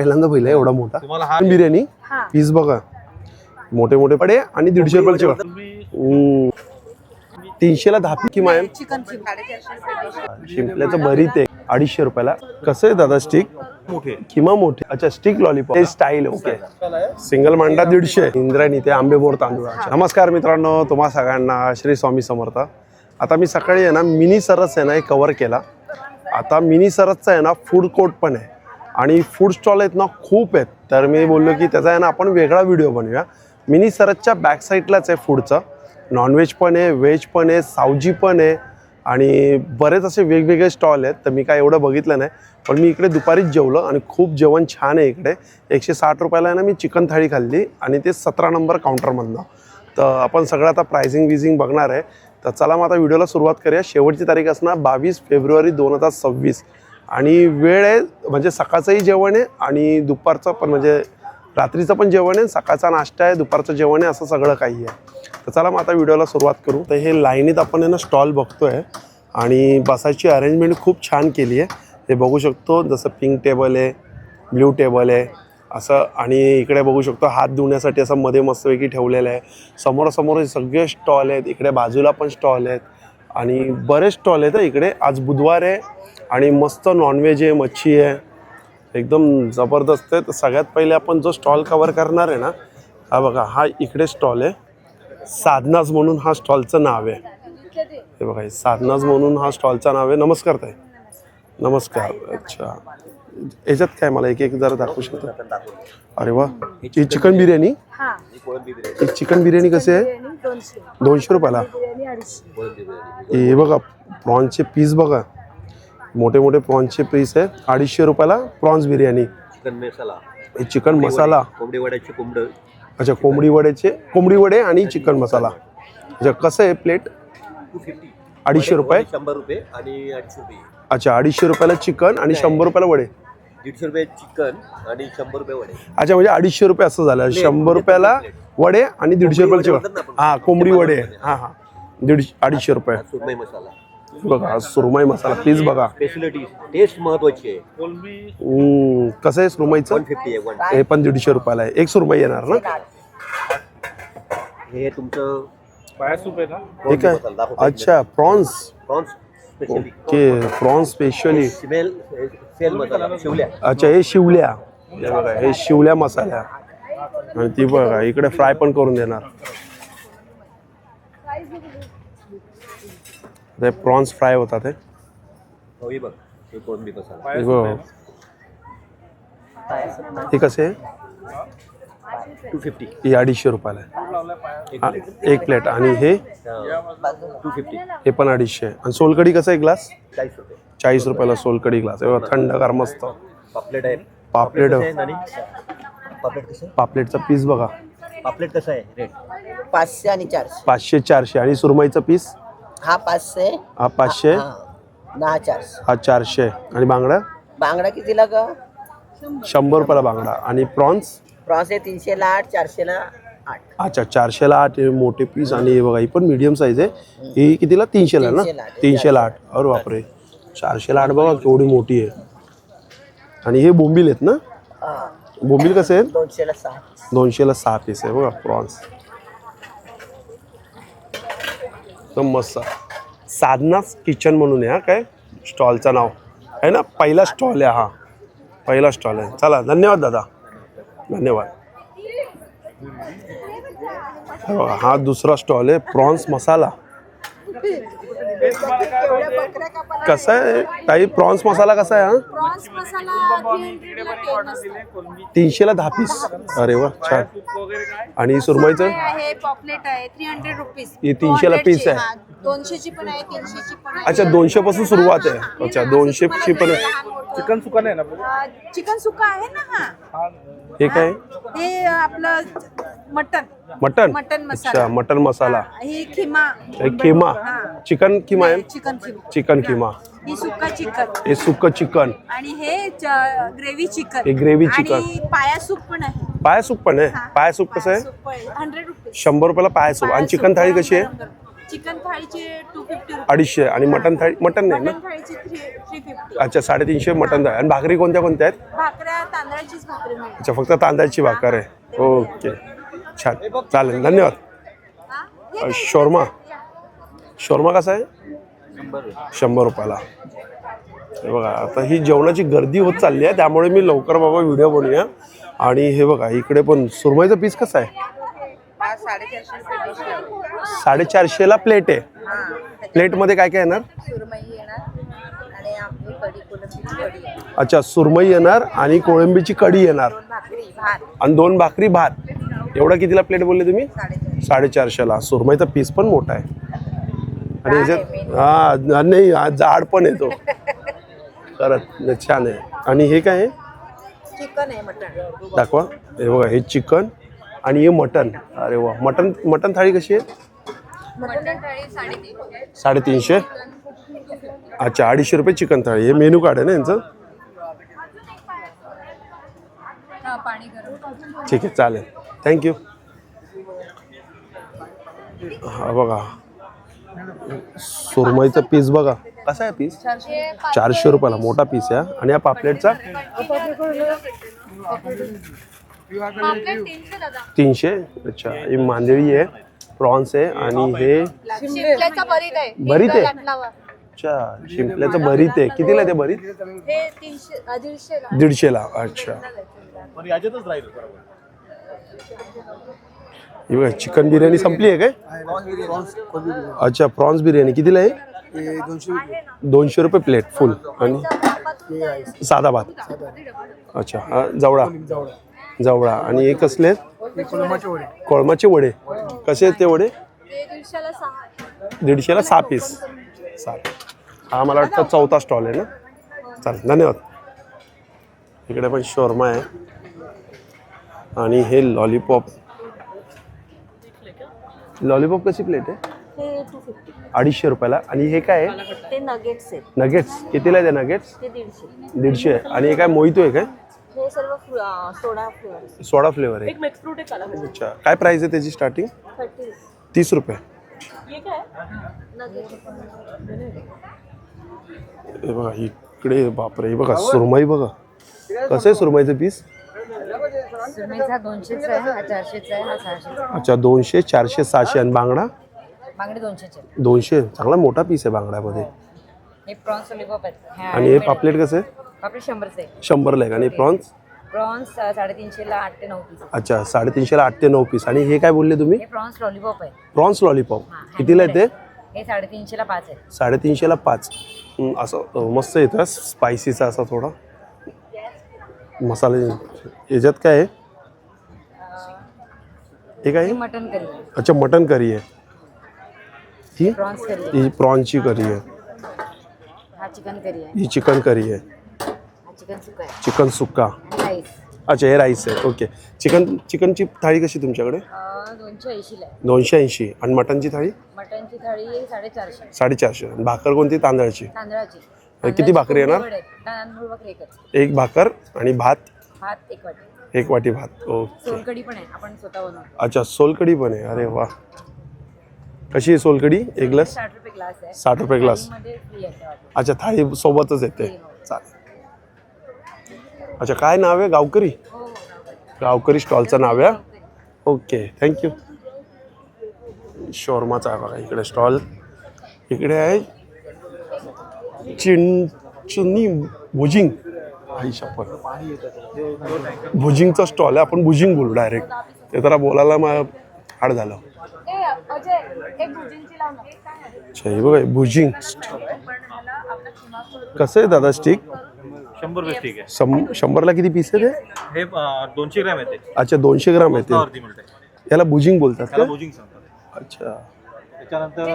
पहिल्यांदा पहिला एवढा मोठा. तुम्हाला हा बिर्याणी. पीस बघा. मोठे मोठे पडे आणि दीडशे रुपयाला चिकन. तीनशेला दहा की मायम? शिंपल्याचं भरीत आहे. अडीचशे रुपयाला. कसं आहे दादा स्टिक? मोठे. किंवा मोठे. अच्छा स्टिक लॉलीपॉप हे स्टाईल ओके सिंगल मांडा दीडशे. इंद्रायणी ते आंबेमोर तांदूळ. नमस्कार मित्रांनो तुम्हा सगळ्यांना श्री स्वामी समर्थ. आता मी सकाळी आहे ना मिनी सरस आहे ना हे कव्हर केला. आता मिनी सरसचा आहे ना फूड कोर्ट पण आहे. आणि फूड स्टॉल आहेत ना खूप आहेत. तर मी बोललो की त्याचा आहे ना आपण वेगळा व्हिडिओ बनवूया. मिनी सरजच्या बॅक साईडलाच आहे फूडचं नॉनव्हेज पण आहे व्हेज पण आहे सावजी पण आहे. आणि बरेच असे वेगवेगळे स्टॉल आहेत. तर मी काय एवढं बघितलं नाही. पण मी इकडे दुपारीच जेवलं आणि खूप जेवण छान आहे इकडे. एकशे साठ रुपयाला आहे ना मी चिकन थाळी खाल्ली आणि ते सतरा नंबर काउंटरमधनं तर आपण सगळं आता प्रायझिंग विझिंग बघणार आहे. तर चला मग आता व्हिडिओला सुरुवात करूया. शेवटची तारीख असणार बावीस फेब्रुवारी दोन हजार सव्वीस. आणि वेळ आहे म्हणजे सकाळचंही जेवण आहे आणि दुपारचं पण म्हणजे रात्रीचं पण जेवण आहे सकाळचा नाश्ता आहे दुपारचं जेवण आहे असं सगळं काही आहे. तर चला मग आता व्हिडिओला सुरुवात करू. तर हे लाईनीत आपण आहे ना स्टॉल बघतोय आणि बसायची अरेंजमेंट खूप छान केली आहे. हे बघू शकतो जसं पिंक टेबल आहे ब्ल्यू टेबल आहे असं आणि इकडे बघू शकतो हात धुण्यासाठी असं मध्ये मस्तपैकी ठेवलेलं आहे. समोरासमोर हे सगळे स्टॉल आहेत इकडे बाजूला पण स्टॉल आहेत आणि बरेच स्टॉल आहेत. इकडे आज बुधवार आहे आणि मस्त नॉनव्हेज आहे मच्छी आहे. एकदम जबरदस्त आहे. तर सगळ्यात पहिले आपण जो स्टॉल कवर करणार आहे ना हा बघा हा इकडे स्टॉल आहे. साधनाज म्हणून हा स्टॉलचं नाव आहे. हे बघा हे साधनाज म्हणून हा स्टॉलचं नाव आहे. नमस्कार ताई. नमस्कार. अच्छा. याच्यात काय मला एक एक जरा दाखवू शकता? अरे वा. ही चिकन बिर्याणी? हा चिकन बिर्याणी कशी आहे? दोनशे रुपयाला? हे बघा प्रॉन्सचे पीस बघा. मोठे मोठे प्रॉन्सचे पीस आहे अडीचशे रुपयाला प्रॉन्स बिर्याणी. चिकन मसाला हे चिकन मसाला कोंबडी वड्याचे कोंबड. अच्छा कोंबडी वड्याचे कोंबडी वडे आणि चिकन मसाला अच्छा कसं आहे प्लेट टू फिफ्टी अडीचशे रुपये? शंभर रुपये आणि अडीचशे रुपये. अच्छा अडीचशे रुपयाला चिकन आणि शंभर रुपयाला वडे. दीडशे रुपये चिकन आणि शंभर रुपये वडे. अच्छा म्हणजे अडीचशे रुपये असं झालं. शंभर रुपयाला वडे आणि दीडशे रुपयाला चिकन हां कोंबडी वडे. हां हां. दीडशे अडीचशे रुपये. मसाला. बघा हा सुरमई मसाला प्लीज बघा. स्पेशलिटी टेस्ट महत्वाची आहे. हम्म, कसं आहे सुरमईचं? वन फिफ्टी आहे वन हे पण दीडशे रुपयाला आहे. एक सुरमई येणार ना? हे तुमचं अच्छा prawns prawns specially okay prawns specially smell sale मसाला शिवल्या. अच्छा हे शिवल्या. हे बघा हे शिवल्या मसाल्या. आणि ती बघा इकडे फ्राय पण करून देणार. ते प्रॉन्स फ्राय होतात हे हो हे बघ हे कोंबडी मसाला हे. हे कसे आहे? टू फिफ्टी हे अडीचशे रुपयाला आहे. हा, एक प्लेट. आणि हे? टू फिफ्टी हे पण अडीचशे आणि सोलकडी कसं आहे ग्लास? चाळीस रुपये. चाळीस रुपयाला सोलकडी ग्लास बघा थंडगार मस्त. पापलेट आहे. पापलेट. कसं पापलेट कसं? पापलेटचा पीस बघा. पापलेट कसं आहे रेट? पाचशे आणि चारशे. पाचशे चारशे. आणि सुरमईचा पीस? हा पाचशे. हा पाचशे? हा दहा चारशे. हा चारशे. आणि बांगडा? बांगडा कितीला ग? शंभर रुपयाला बांगडा. आणि प्रॉन्स? प्रॉन्स आहे तीनशेला आठ चारशेला आठ. अच्छा चारशेला आठ हे मोठे पीस आणि हे बघा ही पण मीडियम साईज आहे. ही कितीला? तीनशेला ना? तीनशेला आठ. तीनशेला आठ. अरे बापरे. चारशेला आठ बघा केवढी मोठी आहे. आणि हे बोंबील आहेत ना? हा. बोंबील कसे आहेत? दोनशेला सहा दोनशेला सहा पीस आहे बघा प्रॉन्स. एकदम मस्त. साधनाच किचन म्हणून आहे हा काय? स्टॉलचं नाव. आहे ना? पहिला स्टॉल आहे हा. पहिला स्टॉल आहे. चला धन्यवाद दादा. धन्यवाद. हा दुसरा स्टॉल आहे प्रॉन्स मसाला कसा आहे? ताई प्रॉन्स मसाला कसा आहे हा? प्रॉन्स मसाला तीनशेला दहा पीस? अरे वा छान. आणि सुरमईचं? आहे पॉपलेट आहे थ्री हंड्रेड रुपीज हे 300 ला piece आहे. दोनशेची पण आहे तीनशेची पण आहे. अच्छा दोनशे पासून सुरुवात आहे. अच्छा दोनशे ची पण आहे. चिकन सुका नाही ना चिकन सुका आहे ना हा. हे. काय? हे आपलं मटन. मटन? मटन मसाला. अच्छा मटन मसाला. हे खिमा. हे किमा हा. चिकन किमा आहे? चिकन खिमा. चिकन किमा ही सुका चिकन. हे सुक्क चिकन. आणि हे ग्रेव्ही चिकन. हे gravy chicken. आणि पाया सूप पण आहे. पाय सूप पण आहे? पाय सूप कसं आहे? हंड्रेड रुपीज शंभर रुपयाला पाय सूप. आणि चिकन थाळी कशी आहे? चिकन थाळीची टू फिफ्टी अडीचशे. आणि मटन थाळी मटन नाही ना मटन थाळीची थ्री थ्री फिफ्टी अच्छा साडेतीनशे मटन थाळी. आणि भाकरी कोणत्या कोणत्या आहेत? भाकऱ्या तांदळाचीच भाकरी मिळेल अच्छा फक्त तांदळाची भाकर आहे. ओके. छान. चालेल धन्यवाद. शोरमा. शोरमा कसा आहे? शंभर रुपयाला. हे बघा आता ही जेवणाची गर्दी होत चालली आहे त्यामुळे मी लवकर बाबा व्हिडिओ बनवूया. आणि हे बघा इकडे पण सुरमईचा पीस कसा आहे. साडेचारशेला प्लेट आहे. प्लेटमध्ये काय काय येणार. अच्छा सुरमई येणार आणि कोळंबीची कढी येणार. आणि दोन भाकरी भात. एवढा कितीला प्लेट बोलले तुम्ही? साडेचारशे. साडेचारशेला. सुरमईचा पीस पण मोठा आहे. आणि याच्यात हा नाही हा जाड पण येतो खरंच छान आहे. आणि हे काय आहे? चिकन आहे मटन दाखवा. हे बघा हे चिकन आणि हे मटन अरे वा. मटन मटन थाळी कशी आहे? साडेतीनशे. अच्छा अडीचशे रुपये चिकन थाळी. हे मेनू कार्ड आहे ना यांचं? ठीक आहे चालेल. थँक्यू हा बघा. सुरमईचा पीस बघा. कसा आहे पीस चारशे रुपयाला मोठा पीस आहे हा. आणि या पापलेटचा? तीनशे? अच्छा. ही मांदेळी आहे प्रॉन्स आहे आणि हे भरीत आहे. अच्छा. शिंपल्याचं भरीत आहे. कितीला ते भरीत? हे दीडशेला. अच्छा. ही बघा चिकन बिर्याणी संपली आहे काय? अच्छा प्रॉन्स बिर्याणी. कितीला आहे? दोनशे रुपये. प्लेट फुल आणि साधा भात. अच्छा जवळा. जवळा. आणि हे कसले आहेत? कोळमाचे वडे. कसे आहेत ते वडे? ते दीडशेला सहा दीडशेला सहा पीस सात हा मला वाटतं चौथा स्टॉल आहे ना? चालेल धन्यवाद. इकडे पण शोरमा आहे. आणि हे लॉलीपॉप लॉलीपॉप कशी प्लेट आहे? हे टू फिफ्टी अडीचशे रुपयाला. आणि हे काय आहे? ते नगेट्स आहेत. नगेट्स कितीला आहे नगेट्स ते दीडशे. दीडशे. आहे आणि हे काय मोहितो आहे काय? हे सर्व फ्ल- अ, सोडा फ्लेवर सोडा फ्लेवर आहे. मिक्स फ्रूट एक अलग अच्छा. काय प्राइस आहे त्याची स्टार्टिंग थर्टी. तीस रुपये. ये काय? नगेट हे बघा इकडे बापरे हे बघा सुरमई बघा. कसं आहे सुरमईचं पीस सुरमईचा दोनशेचा आहे हा चारशेचा आहे हा सहाशेचा अच्छा दोनशे चारशे सहाशे आणि बांगडा? बांगडे दोनशेचे. दोनशे चांगला मोठा पीस आहे बांगड्यामध्ये. हे. प्रॉन्स लॉलीपॉप आहेत. हे आणि हे पापलेट कसं आहे? पापलेट शंभरचे आहे. शंभरला आहे आणि प्रॉन्स? प्रॉन्स अं, साडेतीनशेला आठ ते नऊ पीस अच्छा साडेतीनशेला आठ ते नऊ पीस. आणि हे काय बोलले तुम्ही? हे प्रॉन्स लॉलीपॉप आहे. प्रॉन्स लॉलीपॉप हा, कितीला आहे ते? हे साडेतीनशेला पाच आहे. साडेतीनशेला पाच. हं, असं अं, मस्त येतं स्पायसीचा असा थोडा. मसाले याच्यात काय आहे? हे काय हे आहे? Mutton curry. अच्छा मटन करी आहे. ही? प्रॉन्स करी ही प्रॉन्सची करी आहे. हा चिकन करी आहे. ही चिकन करी आहे. हा चिकन सुका आहे. चिकन सुक्का आणि राईस. अच्छा हे राईस आहे. ओके. चिकन चिकनची थाळी कशी तुमच्याकडे? अं, दोनशे ऐंशीला आहे. दोनशे ऐंशी. आणि मटनची थाळी? मटनची थाळी साडेचारशे. साडेचारशे. आणि भाकर कोणती? तांदळाची. तांदळाची. किती भाकरी येणार? तांदूळ भाकरी एकच. एक भाकर आणि भात? भात एक वाटी. एक वाटी भात. ओके. सोलकढी पण आहे आपण स्वतः बनवतो. अच्छा सोलकडी पण आहे. अरे वा. कशी आहे सोलकडी एक ग्लास? साठ रुपये ग्लास आहे. साठ रुपये ग्लास. मध्ये फ्री आहे त्या वाटी. अच्छा थाळी सोबतच येते. चालेल. अच्छा काय नाव आहे? गावकरी? हो हो गावकरी. स्टॉलचं नाव आहे ओके थँक्यू शोरमाचा आहे बघा इकडे स्टॉल. इकडे आहे चिं चुन्नी भुजिंग. आई शपथ. भुजिंगचा स्टॉल आहे आपण भुजिंग बोलू डायरेक्ट ते जरा बोलायला मग हाड झालं. अच्छा हे बघा भुजिंग. कसं आहे दादा स्टिक शंभर रुपये आहे. शंभरला किती पीस आहे ते? हे दोनशे ग्रॅम येते अच्छा दोनशे ग्राम आहे ते. याला भुजिंग बोलतात त्याला का? बोजिंग सांगतात. अच्छा. त्याच्यानंतर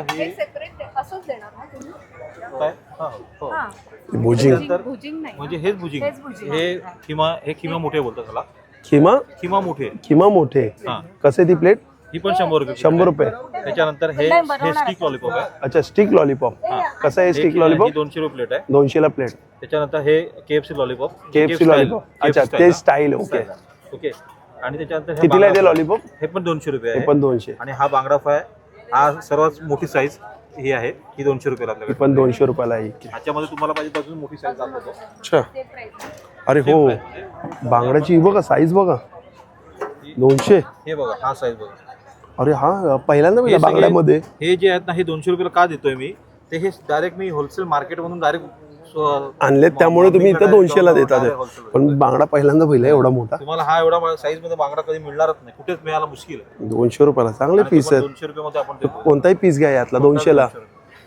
हे हा. हो. हा भुजिंग. तर भुजिंग नाही म्हणजे हेच भुजिंग. हेच भुजिंग. हे किमा हे किमा मोठे बोलतात त्याला. किमा किमा मोठे. किमा मोठे. हा. कसे ती प्लेट ही पण शंभर रुपये शंभर रुपये. त्याच्यानंतर हे हे स्टिक लॉलीपॉप आहे. अच्छा स्टिक लॉलीपॉप कसं आहे हे स्टिक ही लॉलीपॉप दोनशे रुपये प्लेट आहे. दोनशेला प्लेट त्याच्यानंतर हे केएफसी लॉलीपॉप केएफसी लॉलीपॉप अच्छा ते स्टाईल ओके ओके आणि त्याच्यानंतर हे कितीला आहे ते बांगडा लॉलीपॉप. हे पण दोनशे रुपये हे आहे. पण दोनशे. आणि हा बांगडा फ्राय हा सर्वात मोठी साईज ही आहे ही दोनशे रुपयाला ही आपल्याकडे पण दोनशे रुपयाला आहे. की ह्याच्यामध्ये तुम्हाला पाहिजे तर अजून मोठी साईज दाखवतो. अच्छा. अरे हो बांगड्याची बघा साईज बघा. दोनशे. हे बघा हा साईज बघा. अरे हा पहिल्यांदा हे सगळे- बांगड्यामध्ये. हे जे आहेत ना हे दोनशे रुपयाला का देतोय मी? ते हे डायरेक्ट मी होलसेल मार्केटमधून डायरेक्ट आणलेत त्यामुळे तुम्ही इथं दोनशेला देतात. आहे. पण बांगडा पहिल्यांदा पहिला एवढा मोठा? तुम्हाला हा एवढा साईजमध्ये बांगडा कधी मिळणारच नाही. कुठेच मिळायला मुश्किल आहे. दोनशे रुपयाला. चांगले पीस आहेत दोनशे रुपयामध्ये आपण देतो. कोणताही पीस घ्या यातला दोनशेला.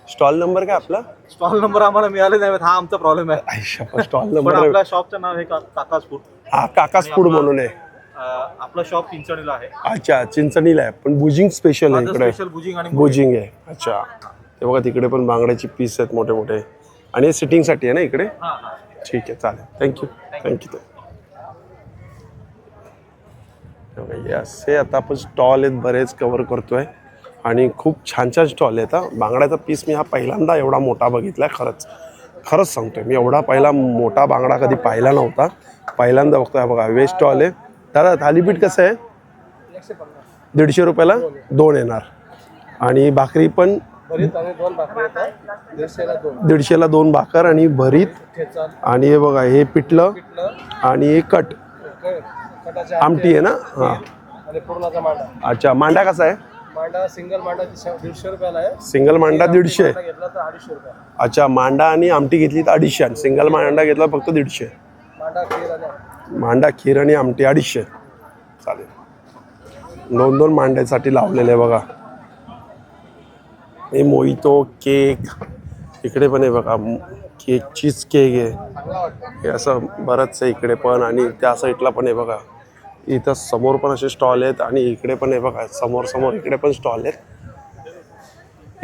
स्टॉल नंबर काय आपला? स्टॉल नंबर आम्हाला मिळाले नाही हा आमचा प्रॉब्लेम आहे. स्टॉल नंबर आपल्या शॉपचं नाव हे का- काकाच फूड हा काकास फूड म्हणून आहे. आपलं शॉप चिंचणीला आहे. अच्छा चिंचणीला आहे. पण बुजिंग स्पेशल आहे इकडे. स्पेशल बुजिंग आणि बुजिंग आहे. अच्छा. ते बघा तिकडे पण बांगड्याची पीस आहेत मोठे मोठे आणि हे सिटिंगसाठी आहे ना इकडे? हा हा. ठीक आहे चालेल. थँक्यू थँक्यू हे असे आता आपण स्टॉल आहेत बरेच कव्हर करतोय. आणि खूप छान छान स्टॉल आहेत हा. बांगड्याचा पीस मी हा पहिल्यांदा एवढा मोठा बघितलाय खरंच. खरंच सांगतोय मी एवढा पहिला मोठा बांगडा कधी पाहिला नव्हता. पहिल्यांदा बघतोय हा बघा वेज स्टॉल आहे. दादा थालीपीठ कसं आहे? दीडशे रुपयाला दोन येणार. आणि भाकरी पण दीडशेला दोन. भाकर आणि भरीत. आणि हे बघा हे पिठलं आणि हे कट. आमटी आहे ना? हा. अच्छा मांडा कसा आहे? मांडा सिंगल मांडा दीडशे रुपयाला आहे. सिंगल मांडा दीडशे. मांडा घेतला तर अडीचशे रुपये अच्छा मांडा आणि आमटी घेतली तर अडीचशे आणि सिंगल मांडा घेतला फक्त दीडशे. मांडा खीर आणि आमटी. मांडा खीर आणि आमटी अडीचशे. चालेल. दोन दोन मांड्यासाठी लावलेले आहे बघा. हे मोहितो केक. इकडे पण आहे बघा केक चीज केक आहे. हे असं बरंच आहे इकडे पण आणि त्या साईडला पण आहे बघा. इथं समोर पण असे स्टॉल आहेत आणि इकडे पण आहे बघा समोर समोर इकडे पण स्टॉल आहेत.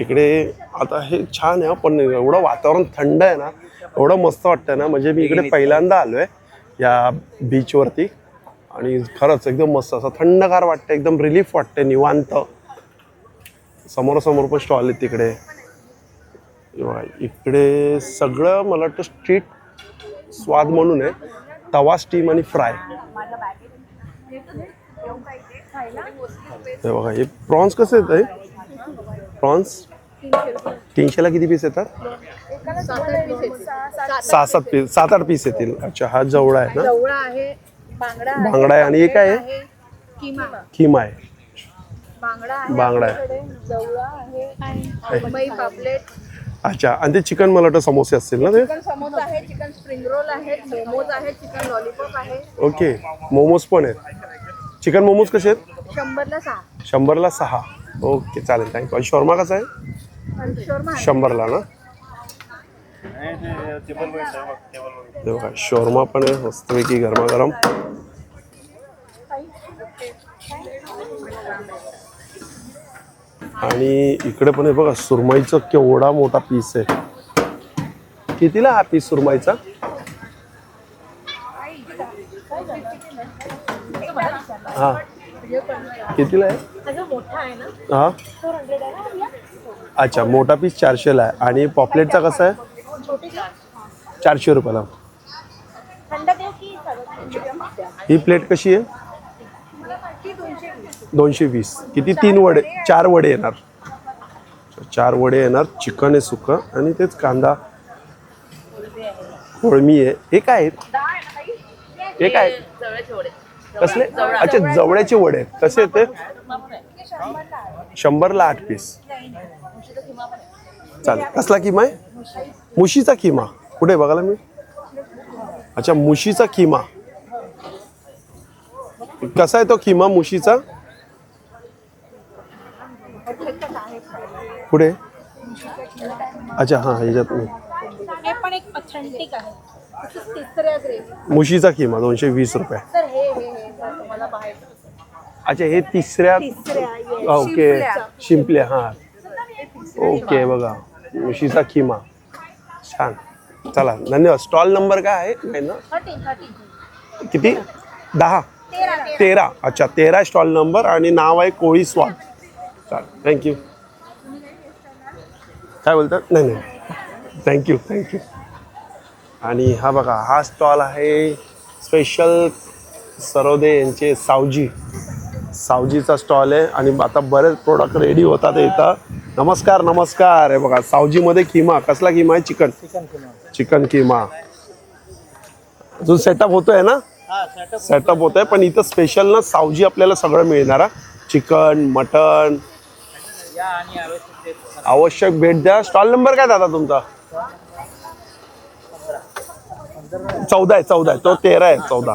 इकडे आता हे छान आहे पण एवढं वातावरण थंड आहे ना एवढं मस्त वाटतं ना. म्हणजे मी इकडे पहिल्यांदा आलो आहे या बीचवरती आणि खरंच एकदम मस्त असं थंडगार वाटतं एकदम रिलीफ वाटते निवांत. समोरासमोर पण स्टॉल आहेत तिकडे. इकडे सगळं मला वाटतं स्ट्रीट स्वाद म्हणून आहे. तवा स्टीम आणि फ्राय हे बघा हे प्रॉन्स कसे हे? प्रॉन्स तीनशेला किती पीस येतात? सहा सात पीस सात आठ पीस येतील. अच्छा हा जवळा आहे ना? बांगडा बांगडा आहे आणि हे काय आहे? किमा आहे. बांगडा आहे बांगडा आहे. आपल्याकडे. जवळा आहे. मुंबई पापलेट. अच्छा आणि ते चिकन मला वाटतं समोसे असतील ना ते? चिकन समोसा आहे चिकन स्प्रिंग रोल आहे मोमोज आहे चिकन लॉलीपॉप आहे. ओके मोमोज पण आहेत. चिकन मोमोज कसे आहेत? शंभरला सहा. शंभरला सहा. ओके चालेल थँक्यू आणि शॉर्मा कसा आहे? आणि शोरमा आहे. शंभरला ना? हे बघा शोरमा पण आहे मस्तपैकी गरमागरम. आणि इकडे पण आहे बघा सुरमईचं केवढा मोठा पीस आहे. कितीला हा पीस सुरमईचा? हा. कितीला आहे? हा. अच्छा मोठा पीस चारशेला आहे. आणि पॉपलेटचा कसा आहे? चारशे रुपयाला. ही प्लेट कशी आहे? दोनशे वीस. किती? तीन वडे. चार वडे येणार. चार वडे येणार. चिकन आहे सुकं. आणि तेच कांदा. कोळमी आहे. हे काय आहेत? हे काय? कसले? अच्छा जवळ्याचे वडे आहेत. कसे ते? शंभरला आठ पीस. चालेल. कसला किमा आहे? मुशीचा किमा. कुठे बघायला मी? अच्छा मुशीचा किमा. कसा आहे तो किमा मुशीचा? पुढे? अच्छा हां ह्याच्यात. नाही. हे पण एक ऑथेंटिक आहे. तसंच तिसऱ्या ग्रेव्ही मुशीचा किमा दोनशे वीस रुपये. तर हे हे हे जर तुम्हाला बाहेर. अच्छा हे तिसऱ्या. ओके. शिंपल्या. हां. ओके बघा. मुशीचा किमा. छान. चला धन्यवाद. स्टॉल नंबर काय आहे? नाही ना? किती? दहा. तेरा तेरा. तेरा. अच्छा तेरा स्टॉल नंबर आणि नाव आहे कोळी स्वाद चालेल. थँक्यू काय बोलतात? नाही नाही. थँक्यू थँक्यू आणि हा बघा हा स्टॉल आहे स्पेशल सरोदे यांचे सावजी. सावजीचा स्टॉल आहे आणि आता बरेच प्रोडक्ट रेडी होतात इथं. नमस्कार नमस्कार. हे बघा सावजीमध्ये किमा. कसला किमा आहे? चिकन. चिकन किमा. अजून सेटअप होतोय ना? सेटअप होत आहे पण इथं स्पेशल ना सावजी आपल्याला सगळं मिळणार. चिकन मटन आवश्यक भेट द्या. स्टॉल नंबर काय दादा तुमचा? चौदा आहे चौदा आहे. तो तेरा आहे चौदा.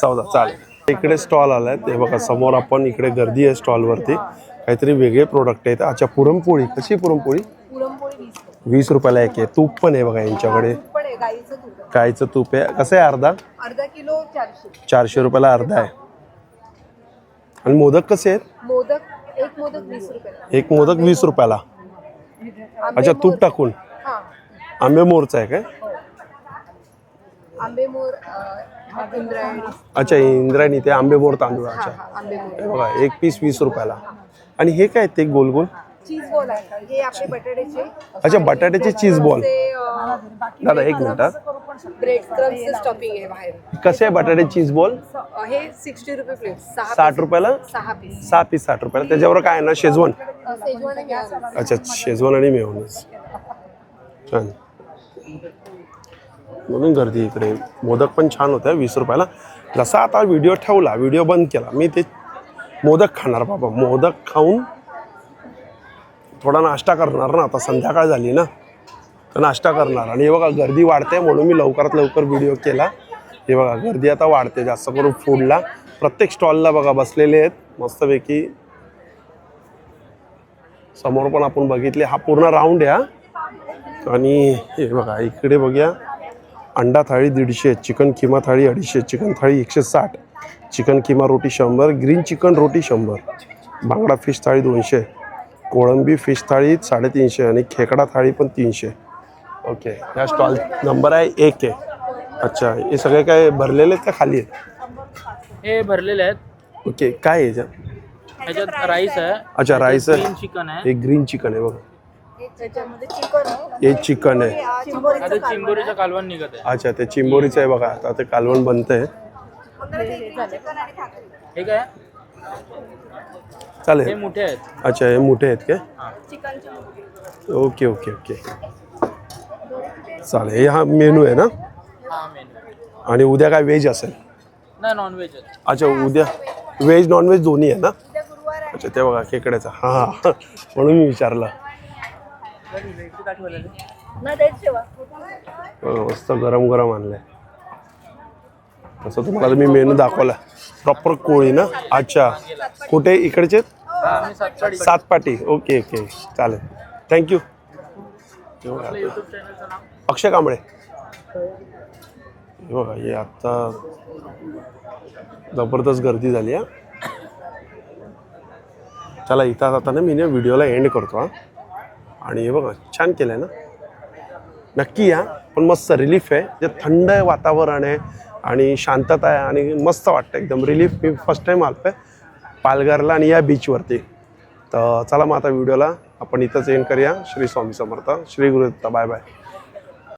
चौदा चालेल. इकडे स्टॉल आलाय. ते बघा समोर आपण इकडे गर्दी आहे स्टॉलवरती काहीतरी वेगळे प्रोडक्ट आहेत. अच्छा पुरणपोळी. कशी पुरणपोळी पुरणपोळी? वीस रुपयाला एक आहे. तूप पण आहे बघा यांच्याकडे. तूप पण आहे. गाईचं तूप आहे. कसं आहे अर्धा? अर्धा किलो चारशे. चारशे रुपयाला अर्धा आहे. आणि मोदक कसे आहेत? मोदक मोदक वीस रुपयाला. एक मोदक वीस रुपयाला. अच्छा तूप टाकून? हा. आंबे मोरचं आहे काय? आंबे मोर अं, इंद्रायणी. अच्छा इंद्रायणी ते आंबे मोर हा आंबे मोर. हे बघा एक पीस वीस रुपयाला. आणि हे काय ते गोल गोल चीज बॉल आहे हे आपले बटाट्याचे अच्छा बटाट्याचे चीज बॉल. दादा एक मिनिट हा. ब्रेड क्रम्सचं आहे बाहेर. कसे आहे बटाटे चीज बॉल? हे सिक्स्टी रुपये प्लेट सहा साठ. रुपयाला? सहा पीस सहा पीस साठ रुपयाला. त्याच्यावर काय आहे ना शेजवान? सेजवान अच्छा शेजवान आणि मेवनस छान. म्हणून गर्दी इकडे. मोदक पण छान होत्या वीस रुपयाला. जसा आता व्हिडिओ ठेवला व्हिडिओ बंद केला मी ते मोदक खाणार बाबा. मोदक खाऊन थोडा नाश्ता करणार ना आता संध्याकाळ झाली ना. तर नाश्ता करणार. आणि हे बघा गर्दी वाढते म्हणून मी लवकरात लवकर व्हिडिओ केला. हे बघा गर्दी आता वाढते जास्त करून फूडला प्रत्येक स्टॉलला बघा बसलेले आहेत. मस्तपैकी समोर पण आपण बघितले. हा पूर्ण राऊंड आहे हा. आणि हे बघा इकडे बघूया. अंडा थाळी दीडशे चिकन किमा थाळी अडीचशे चिकन थाळी एकशे साठ चिकन किमा रोटी शंभर ग्रीन चिकन रोटी शंभर बांगडा फिश थाळी दोनशे. कोळंबी फिश थाळी साडेतीनशे आणि खेकडा थाळी पण तीनशे. ओके ह्या स्टॉल नंबर आहे एक आहे. अच्छा हे सगळे काय भरलेले आहेत का खाली आहेत? हे भरलेले आहेत. ओके काय आहे याच्यात? ह्याच्यात राईस आहे. अच्छा राईस आहे. ग्रीन चिकन आहे. हे ग्रीन चिकन आहे बघा. त्याच्यामध्ये चिकन आहे. हे चिकन आहे. आता चिंबोरीचं कालवण निघत आहे. अच्छा ते चिंबोरीचं आहे बघा. आता ते कालवण बनतंय. हे काय हे चालेल मोठे आहेत. अच्छा हे मोठे आहेत काय? Okay okay okay. चालेल हे हा मेनू आहे ना? हा मेनू. आणि उद्या काय व्हेज असेल? नाही नॉनव्हेज आहेत अच्छा उद्या व्हेज नॉनव्हेज दोन्ही आहे ना? अच्छा ते बघा खेकड्याचा. हा हा म्हणून मी विचारलं. बघा, मस्त गरम गरम आणलंय. तसं तुम्हाला मी मेनू दाखवला. प्रॉपर कोळी ना? अच्छा. कुठे? इकडचे? सात पाटी. Okay okay. चालेल. Thank you Akshay Kamble. हे बघा हे आत्ता जबरदस्त गर्दी झाली हा. चला इथं आता ना मी ना व्हिडिओला एंड करतो हा. आणि हे बघा छान केलं आहे ना. नक्की या पण मस्त रिलीफ आहे. जे थंड वातावरण आहे आणि शांतता आहे आणि मस्त वाटतं एकदम. रिलीफ मी फर्स्ट टाईम आलो आहे पालघरला आणि या बीचवरती तर चला मग आता व्हिडिओला आपण इथंच एंड करूया. श्री स्वामी समर्थ. श्री गुरुदत्ता. Bye bye.